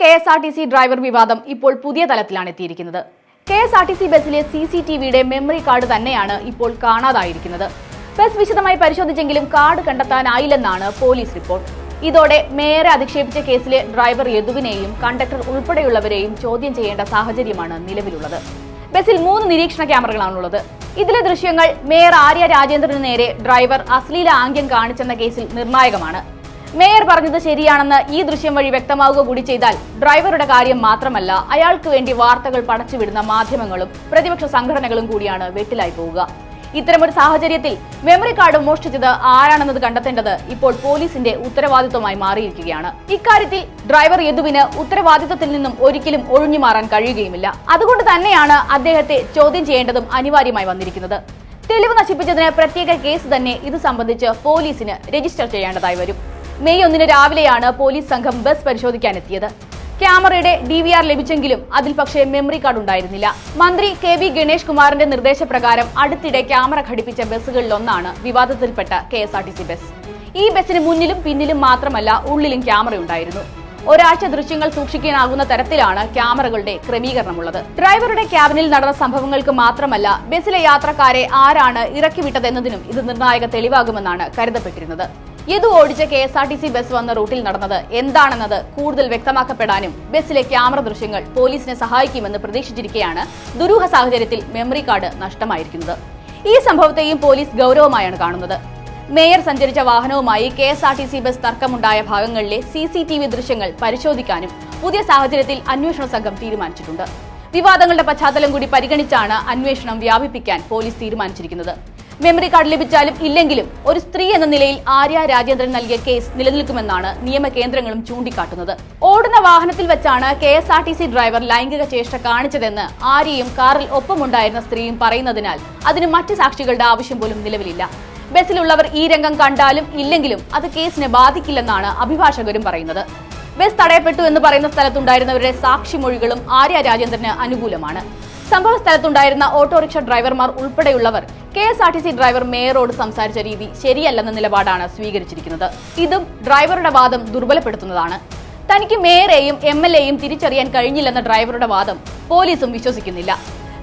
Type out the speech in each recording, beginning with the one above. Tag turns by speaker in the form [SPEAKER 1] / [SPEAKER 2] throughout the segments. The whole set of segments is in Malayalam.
[SPEAKER 1] K S R T C driver വിവാദം ഇപ്പോൾ പുതിയ തലത്തിലാണ് എത്തിയിരിക്കുന്നത്. K S R T C ബസ്സിലെ സി സി ടി വിയുടെ മെമ്മറി കാർഡ് തന്നെയാണ് ഇപ്പോൾ കാണാതായിരിക്കുന്നത്. ബസ് വിശദമായി പരിശോധിച്ചെങ്കിലും കാർഡ് കണ്ടെത്താനായില്ലെന്നാണ് പോലീസ് റിപ്പോർട്ട്. ഇതോടെ മേയറെ അധിക്ഷേപിച്ച കേസിലെ ഡ്രൈവർ യദുവിനെയും കണ്ടക്ടർ ഉൾപ്പെടെയുള്ളവരെയും ചോദ്യം ചെയ്യേണ്ട സാഹചര്യമാണ് നിലവിലുള്ളത്. ബസ്സിൽ മൂന്ന് നിരീക്ഷണ ക്യാമറകളാണുള്ളത്. ഇതിലെ ദൃശ്യങ്ങൾ മേയർ ആര്യ രാജേന്ദ്രന് നേരെ ഡ്രൈവർ അശ്ലീല ആംഗ്യം കാണിച്ചെന്ന കേസിൽ നിർണായകമാണ്. മേയർ പറഞ്ഞത് ശരിയാണെന്ന് ഈ ദൃശ്യം വഴി വ്യക്തമാവുക കൂടി ചെയ്താൽ ഡ്രൈവറുടെ കാര്യം മാത്രമല്ല അയാൾക്ക് വേണ്ടി വാർത്തകൾ പടച്ചുവിടുന്ന മാധ്യമങ്ങളും പ്രതിപക്ഷ സംഘടനകളും കൂടിയാണ് വെട്ടിലായി പോവുക. ഇത്തരമൊരു സാഹചര്യത്തിൽ മെമ്മറി കാർഡ് മോഷ്ടിച്ചത് ആരാണെന്നത് കണ്ടെത്തേണ്ടത് ഇപ്പോൾ പോലീസിന്റെ ഉത്തരവാദിത്വമായി മാറിയിരിക്കുകയാണ്. ഇക്കാര്യത്തിൽ ഡ്രൈവർ യദുവിന് ഉത്തരവാദിത്വത്തിൽ നിന്നും ഒരിക്കലും ഒഴിഞ്ഞു മാറാൻ കഴിയുകയുമില്ല. അതുകൊണ്ട് തന്നെയാണ് അദ്ദേഹത്തെ ചോദ്യം ചെയ്യേണ്ടതും അനിവാര്യമായി വന്നിരിക്കുന്നത്. തെളിവ് നശിപ്പിച്ചതിന് പ്രത്യേക കേസ് തന്നെ ഇത് സംബന്ധിച്ച് പോലീസിന് രജിസ്റ്റർ ചെയ്യേണ്ടതായി വരും. മെയ് ഒന്നിന് രാവിലെയാണ് പോലീസ് സംഘം ബസ് പരിശോധിക്കാനെത്തിയത്. ക്യാമറയുടെ ഡി വി ആർ ലഭിച്ചെങ്കിലും അതിൽ പക്ഷേ മെമ്മറി കാർഡ് ഉണ്ടായിരുന്നില്ല. മന്ത്രി കെ വി ഗണേഷ് കുമാറിന്റെ നിർദ്ദേശപ്രകാരം അടുത്തിടെ ക്യാമറ ഘടിപ്പിച്ച ബസ്സുകളിലൊന്നാണ് വിവാദത്തിൽപ്പെട്ട K S R T C bus. ഈ ബസ്സിന് മുന്നിലും പിന്നിലും മാത്രമല്ല ഉള്ളിലും ക്യാമറ ഉണ്ടായിരുന്നു ഒരാഴ്ച ദൃശ്യങ്ങൾ സൂക്ഷിക്കാനാകുന്ന തരത്തിലാണ് ക്യാമറകളുടെ ക്രമീകരണമുള്ളത്. ഡ്രൈവറുടെ ക്യാബിനിൽ നടന്ന സംഭവങ്ങൾക്ക് മാത്രമല്ല ബസ്സിലെ യാത്രക്കാരെ ആരാണ് ഇറക്കിവിട്ടതെന്നതിനും ഇത് നിർണായക തെളിവാകുമെന്നാണ് കരുതപ്പെട്ടിരുന്നത്. യദു ഓടിച്ച K S R T C bus വന്ന റൂട്ടിൽ നടന്നത് എന്താണെന്നത് കൂടുതൽ വ്യക്തമാക്കപ്പെടാനും ബസ്സിലെ ക്യാമറ ദൃശ്യങ്ങൾ പോലീസിനെ സഹായിക്കുമെന്ന് പ്രതീക്ഷിച്ചിരിക്കെയാണ് ദുരൂഹ സാഹചര്യത്തിൽ മെമ്മറി കാർഡ് നഷ്ടമായിരിക്കുന്നത്. ഈ സംഭവത്തെയും പോലീസ് ഗൗരവമായാണ് കാണുന്നത്. മേയർ സഞ്ചരിച്ച വാഹനവുമായി K S R T C bus തർക്കമുണ്ടായ ഭാഗങ്ങളിലെ സി സി ടി വി ദൃശ്യങ്ങൾ പരിശോധിക്കാനും പുതിയ സാഹചര്യത്തിൽ അന്വേഷണ സംഘം തീരുമാനിച്ചിട്ടുണ്ട്. വിവാദങ്ങളുടെ പശ്ചാത്തലം കൂടി പരിഗണിച്ചാണ് അന്വേഷണം വ്യാപിപ്പിക്കാൻ പോലീസ് തീരുമാനിച്ചിരിക്കുന്നത്. മെമ്മറി കാർഡ് ലഭിച്ചാലും ഇല്ലെങ്കിലും ഒരു സ്ത്രീ എന്ന നിലയിൽ ആര്യ രാജേന്ദ്രൻ നൽകിയ കേസ് നിലനിൽക്കുമെന്നാണ് നിയമ കേന്ദ്രങ്ങളും ചൂണ്ടിക്കാട്ടുന്നത്. ഓടുന്ന വാഹനത്തിൽ വെച്ചാണ് K S R T C driver ലൈംഗിക ചേഷ്ട കാണിച്ചതെന്ന് ആര്യയും കാറിൽ ഒപ്പമുണ്ടായിരുന്ന സ്ത്രീയും പറയുന്നതിനാൽ അതിന് മറ്റ് സാക്ഷികളുടെ ആവശ്യം പോലും നിലവിലില്ല. ബസ്സിലുള്ളവർ ഈ രംഗം കണ്ടാലും ഇല്ലെങ്കിലും അത് കേസിനെ ബാധിക്കില്ലെന്നാണ് അഭിഭാഷകരും പറയുന്നത്. ബസ് തടയപ്പെട്ടു എന്ന് പറയുന്ന സ്ഥലത്തുണ്ടായിരുന്നവരുടെ സാക്ഷിമൊഴികളും ആര്യ രാജേന്ദ്രന് അനുകൂലമാണ്. സംഭവ സ്ഥലത്തുണ്ടായിരുന്ന ഓട്ടോറിക്ഷ ഡ്രൈവർമാർ ഉൾപ്പെടെയുള്ളവർ K S R T C driver മേയറോട് സംസാരിച്ച രീതി ശരിയല്ലെന്ന നിലപാടാണ് സ്വീകരിച്ചിരിക്കുന്നത്. ഇതും ഡ്രൈവറുടെ വാദം ദുർബലപ്പെടുത്തുന്നതാണ്. തനിക്ക് മേയറെയും എം എൽ എയും തിരിച്ചറിയാൻ കഴിഞ്ഞില്ലെന്ന ഡ്രൈവറുടെ വാദം പോലീസും വിശ്വസിക്കുന്നില്ല.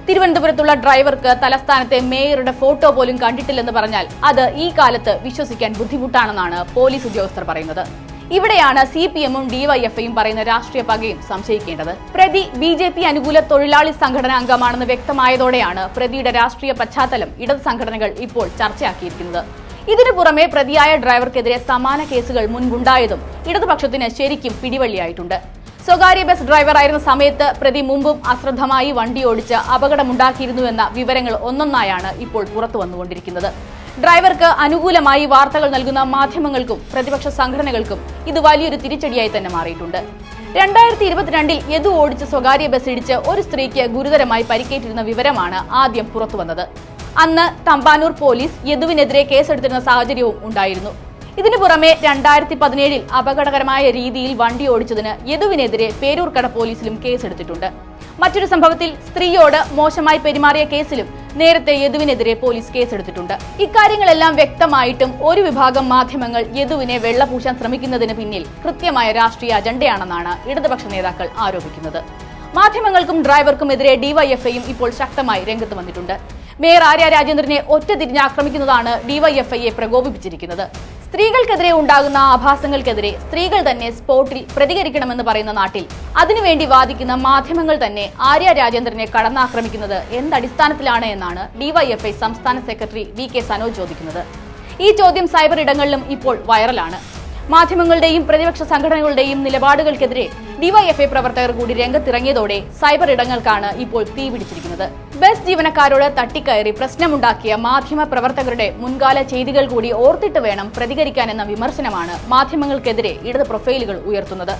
[SPEAKER 1] തിരുവനന്തപുരത്തുള്ള ഡ്രൈവർക്ക് തലസ്ഥാനത്തെ മേയറുടെ ഫോട്ടോ പോലും കണ്ടിട്ടില്ലെന്ന് പറഞ്ഞാൽ അത് ഈ കാലത്ത് വിശ്വസിക്കാൻ ബുദ്ധിമുട്ടാണെന്നാണ് പോലീസ് ഉദ്യോഗസ്ഥർ പറയുന്നത്. ഇവിടെയാണ് സി പി എമ്മും ഡിവൈഎഫ്ഐയും പറയുന്ന രാഷ്ട്രീയ പകയും സംശയിക്കേണ്ടത്. പ്രതി ബി ജെ പി അനുകൂല തൊഴിലാളി സംഘടന അംഗമാണെന്ന് വ്യക്തമായതോടെയാണ് പ്രതിയുടെ രാഷ്ട്രീയ പശ്ചാത്തലം ഇടത് സംഘടനകൾ ഇപ്പോൾ ചർച്ചയാക്കിയിരിക്കുന്നത്. ഇതിനു പുറമെ പ്രതിയായ ഡ്രൈവർക്കെതിരെ സമാന കേസുകൾ മുൻപുണ്ടായതും ഇടതുപക്ഷത്തിന് ശരിക്കും പിടിവള്ളിയായിട്ടുണ്ട്. സ്വകാര്യ ബസ് ഡ്രൈവറായിരുന്ന സമയത്ത് പ്രതി മുമ്പും അശ്രദ്ധമായി വണ്ടി ഓടിച്ച് അപകടമുണ്ടാക്കിയിരുന്നുവെന്ന വിവരങ്ങൾ ഒന്നൊന്നായാണ് ഇപ്പോൾ പുറത്തു വന്നുകൊണ്ടിരിക്കുന്നത് ഡ്രൈവർക്ക് അനുകൂലമായി വാർത്തകൾ നൽകുന്ന മാധ്യമങ്ങൾക്കും പ്രതിപക്ഷ സംഘടനകൾക്കും ഇത് വലിയൊരു തിരിച്ചടിയായി തന്നെ മാറിയിട്ടുണ്ട്. രണ്ടായിരത്തി ഇരുപത്തിരണ്ടിൽ യദു ഓടിച്ച സ്വകാര്യ ബസ് ഇടിച്ച് ഒരു സ്ത്രീക്ക് ഗുരുതരമായി പരിക്കേറ്റിരുന്ന വിവരമാണ് ആദ്യം പുറത്തുവന്നത് അന്ന് തമ്പാനൂർ പോലീസ് യദുവിനെതിരെ കേസെടുത്തിരുന്ന സാഹചര്യവും ഉണ്ടായിരുന്നു. ഇതിനു പുറമെ രണ്ടായിരത്തി പതിനേഴിൽ അപകടകരമായ രീതിയിൽ വണ്ടി ഓടിച്ചതിന് യദുവിനെതിരെ പേരൂർക്കട പോലീസിലും കേസെടുത്തിട്ടുണ്ട്. മറ്റൊരു സംഭവത്തിൽ സ്ത്രീയോട് മോശമായി പെരുമാറിയ കേസിലും നേരത്തെ യദുവിനെതിരെ പോലീസ് കേസെടുത്തിട്ടുണ്ട്. ഇക്കാര്യങ്ങളെല്ലാം വ്യക്തമായിട്ടും ഒരു വിഭാഗം മാധ്യമങ്ങൾ യദുവിനെ വെള്ളപൂശാൻ ശ്രമിക്കുന്നതിന് പിന്നിൽ കൃത്യമായ രാഷ്ട്രീയ അജണ്ടയാണെന്നാണ് ഇടതുപക്ഷ നേതാക്കൾ ആരോപിക്കുന്നത്. മാധ്യമങ്ങൾക്കും ഡ്രൈവർക്കും എതിരെ ഡിവൈഎഫ്ഐയും ഇപ്പോൾ ശക്തമായി രംഗത്ത് വന്നിട്ടുണ്ട്. മേയർ ആര്യ രാജേന്ദ്രനെ ഒറ്റ തിരിഞ്ഞ് ആക്രമിക്കുന്നതാണ് ഡിവൈഎഫ്ഐയെ പ്രകോപിപ്പിച്ചിരിക്കുന്നത്. സ്ത്രീകൾക്കെതിരെ ഉണ്ടാകുന്ന ആഭാസങ്ങൾക്കെതിരെ സ്ത്രീകൾ തന്നെ സ്പോട്ടിൽ പ്രതികരിക്കണമെന്ന് പറയുന്ന നാട്ടിൽ. അതിനുവേണ്ടി വാദിക്കുന്ന മാധ്യമങ്ങൾ തന്നെ ആര്യ രാജേന്ദ്രനെ കടന്നാക്രമിക്കുന്നത് എന്തടിസ്ഥാനത്തിലാണ് എന്നാണ് ഡിവൈഎഫ്ഐ സംസ്ഥാന സെക്രട്ടറി വി കെ സനോജ് ചോദിക്കുന്നത്. ഈ ചോദ്യം സൈബർ ഇടങ്ങളിലും ഇപ്പോൾ വൈറലാണ്. മാധ്യമങ്ങളുടെയും പ്രതിപക്ഷ സംഘടനകളുടെയും നിലപാടുകൾക്കെതിരെ ഡിവൈഎഫ്ഐ പ്രവർത്തകർ കൂടി രംഗത്തിറങ്ങിയതോടെ സൈബർ ഇടങ്ങൾക്കാണ് ഇപ്പോൾ തീ പിടിച്ചിരിക്കുന്നത്. ബസ് ജീവനക്കാരോട് തട്ടിക്കയറി പ്രശ്നമുണ്ടാക്കിയ മാധ്യമ പ്രവർത്തകരുടെ മുൻകാല ചെയ്തികൾ കൂടി ഓർത്തിട്ട് വേണം പ്രതികരിക്കാനെന്ന വിമർശനമാണ് മാധ്യമങ്ങൾക്കെതിരെ ഇടത് പ്രൊഫൈലുകൾ ഉയർത്തുന്നത്.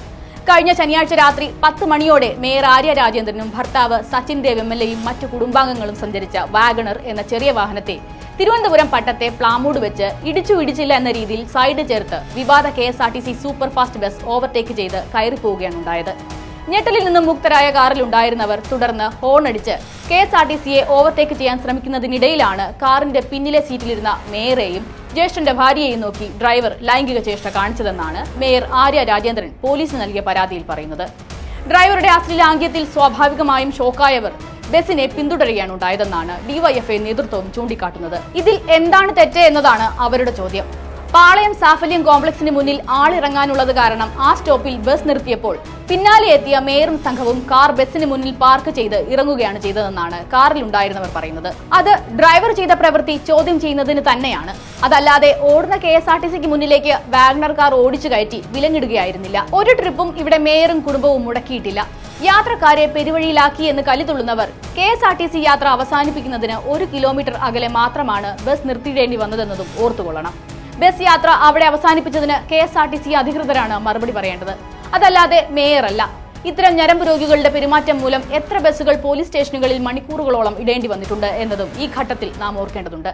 [SPEAKER 1] കഴിഞ്ഞ ശനിയാഴ്ച രാത്രി പത്ത് മണിയോടെ മേയർ ആര്യ രാജേന്ദ്രനും ഭർത്താവ് സച്ചിൻ ദേവ് എം എൽ എയും മറ്റു കുടുംബാംഗങ്ങളും സഞ്ചരിച്ച വാഗണർ എന്ന ചെറിയ വാഹനത്തെ തിരുവനന്തപുരം പട്ടത്തെ പ്ലാമൂട് വെച്ച് ഇടിച്ചു ഇടിച്ചില്ല എന്ന രീതിയിൽ സൈഡ് ചേർത്ത് വിവാദ K S R T C super fast bus overtake ചെയ്ത് കയറിപ്പോവുകയാണ് ഉണ്ടായത്. ഞെട്ടലിൽ നിന്നും മുക്തരായ കാറിൽ ഉണ്ടായിരുന്നവർ തുടർന്ന് ഹോൺ അടിച്ച് കെ എസ് ആർ ടി സിയെ ഓവർടേക്ക് ചെയ്യാൻ ശ്രമിക്കുന്നതിനിടയിലാണ് കാറിന്റെ പിന്നിലെ സീറ്റിലിരുന്ന മേയറെയും ജ്യേഷ്ഠന്റെ ഭാര്യയെയും നോക്കി ഡ്രൈവർ ലൈംഗിക ചേഷ്ട കാണിച്ചതെന്നാണ് മേയർ ആര്യ രാജേന്ദ്രൻ പോലീസിന് നൽകിയ പരാതിയിൽ പറയുന്നത്. ഡ്രൈവറുടെ അശ്ലീലാംഗ്യത്തിൽ സ്വാഭാവികമായും ഷോക്കായവർ ബസിനെ പിന്തുടരുകയാണ് ഉണ്ടായതെന്നാണ് ഡിവൈഎഫ്ഐ നേതൃത്വം ചൂണ്ടിക്കാട്ടുന്നത്. ഇതിൽ എന്താണ് തെറ്റ് എന്നതാണ് അവരുടെ ചോദ്യം. പാളയം സാഫല്യം കോംപ്ലക്സിന് മുന്നിൽ ആളിറങ്ങാനുള്ളത് കാരണം ആ സ്റ്റോപ്പിൽ ബസ് നിർത്തിയപ്പോൾ പിന്നാലെ എത്തിയ മേയറും സംഘവും കാർ ബസിന് മുന്നിൽ പാർക്ക് ചെയ്ത് ഇറങ്ങുകയാണ് ചെയ്തതെന്നാണ് കാറിൽ ഉണ്ടായിരുന്നവർ പറയുന്നത്. അത് ഡ്രൈവർ ചെയ്ത പ്രവൃത്തി ചോദ്യം ചെയ്യുന്നതിന് തന്നെയാണ്. അതല്ലാതെ ഓടുന്ന കെ എസ് ആർ ടി സിക്ക് മുന്നിലേക്ക് വാഗ്നർ കാർ ഓടിച്ചു കയറ്റി വിലങ്ങിടുകയായിരുന്നില്ല. ഒരു ട്രിപ്പും ഇവിടെ മേയറും കുടുംബവും മുടക്കിയിട്ടില്ല. യാത്രക്കാരെ പെരുവഴിയിലാക്കി എന്ന് കലിതുള്ളുന്നവർ K S R T C യാത്ര അവസാനിപ്പിക്കുന്നതിന് ഒരു കിലോമീറ്റർ അകലെ മാത്രമാണ് ബസ് നിർത്തിയിടേണ്ടി വന്നതെന്നതും ഓർത്തുകൊള്ളണം. ബസ് യാത്ര അവിടെ അവസാനിപ്പിച്ചതിന് K S R T C അധികൃതരാണ് മറുപടി പറയേണ്ടത്. അതല്ലാതെ മേയറല്ല. ഇത്തരം ഞരമ്പ് രോഗികളുടെ പെരുമാറ്റം മൂലം എത്ര ബസ്സുകൾ പോലീസ് സ്റ്റേഷനുകളിൽ മണിക്കൂറുകളോളം ഇടേണ്ടി വന്നിട്ടുണ്ട് എന്നതും ഈ ഘട്ടത്തിൽ നാം ഓർക്കേണ്ടതുണ്ട്.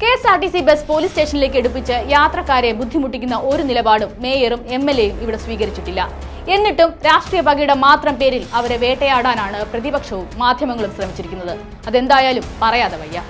[SPEAKER 1] K S R T C bus police സ്റ്റേഷനിലേക്ക് എടുപ്പിച്ച് യാത്രക്കാരെ ബുദ്ധിമുട്ടിക്കുന്ന ഒരു നിലപാടും മേയറും എം എൽ എയും ഇവിടെ സ്വീകരിച്ചിട്ടില്ല. എന്നിട്ടും രാഷ്ട്രീയ പകയുടെ മാത്രം പേരിൽ അവരെ വേട്ടയാടാനാണ് പ്രതിപക്ഷവും മാധ്യമങ്ങളും ശ്രമിച്ചിരിക്കുന്നത്. അതെന്തായാലും പറയാതെ വയ്യ.